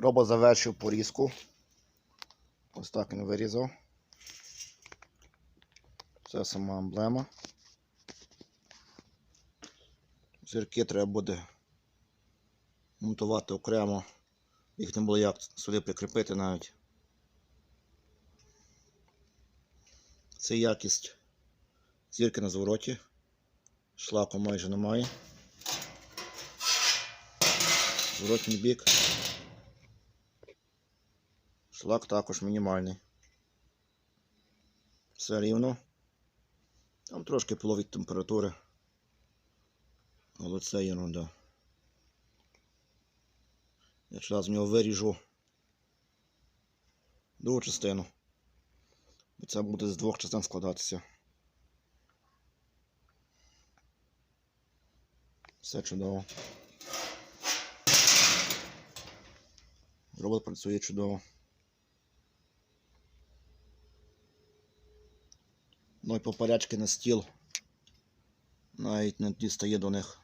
Робот завершив порізку. Ось так він вирізав. Це сама емблема. Зірки треба буде монтувати окремо. Їх не було як сюди прикріпити навіть. Це якість зірки на звороті. Шлаку майже немає. Зворотній бік. Шлак також мінімальний. Все рівно. Там трошки плов від температури. Але це ерунда. Я зараз в нього виріжу другу частину. Бо це буде з двох частин складатися. Все чудово. Робот працює чудово. Ну і поперечки на стіл навіть не дістає до них.